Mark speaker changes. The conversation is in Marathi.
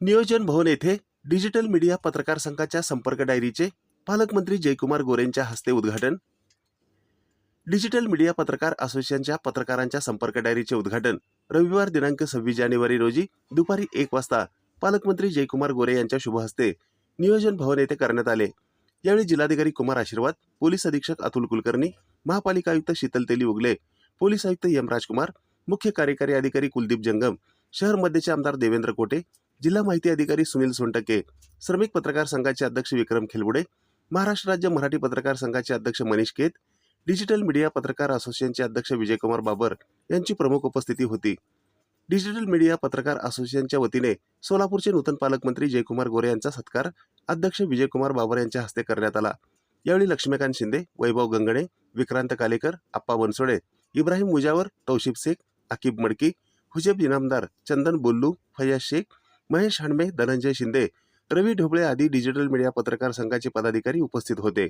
Speaker 1: नियोजन भवन येथे डिजिटल मीडिया पत्रकार संघाच्या संपर्क डायरीचे पालकमंत्री जयकुमार गोरेंच्या हस्ते उद्घाटन. डिजिटल मीडिया पत्रकार असोसिएशनच्या पत्रकारांच्या संपर्क डायरीचे उद्घाटन. रविवार दिनांक सव्वीस जानेवारी रोजी दुपारी एक वाजता पालकमंत्री जयकुमार गोरे यांच्या शुभहस्ते नियोजन भवन येथे करण्यात आले. यावेळी जिल्हाधिकारी कुमार आशीर्वाद पोलीस अधीक्षक अतुल कुलकर्णी महापालिका आयुक्त शीतल तेली उगले पोलीस आयुक्त यम राजकुमार मुख्य कार्यकारी अधिकारी कुलदीप जंगम शहर मध्यचे आमदार देवेंद्र कोटे जिल्हा माहिती अधिकारी सुनील सोनटके श्रमिक पत्रकार संघाचे अध्यक्ष विक्रम खिलबुडे महाराष्ट्र राज्य मराठी पत्रकार संघाचे अध्यक्ष मनीष केत डिजिटल मीडिया पत्रकार असोसिएशनचे अध्यक्ष विजयकुमार बाबर यांची प्रमुख उपस्थिती होती. डिजिटल मीडिया पत्रकार असोसिएशनच्या वतीने सोलापूरचे नूतन पालकमंत्री जयकुमार गोरे यांचा सत्कार अध्यक्ष विजयकुमार बाबर यांच्या हस्ते करण्यात आला. यावेळी लक्ष्मीकांत शिंदे वैभव गंगणे विक्रांत कालेकर आप्पा बनसोडे इब्राहिम मुजावर तौशिब शेख आकिब मडकी हुजेब इनामदार चंदन बोल्लू फयाज शेख महेश हांडमे धनंजय शिंदे रवी ढोबळे आदी डिजिटल मीडिया पत्रकार संघाचे पदाधिकारी उपस्थित होते.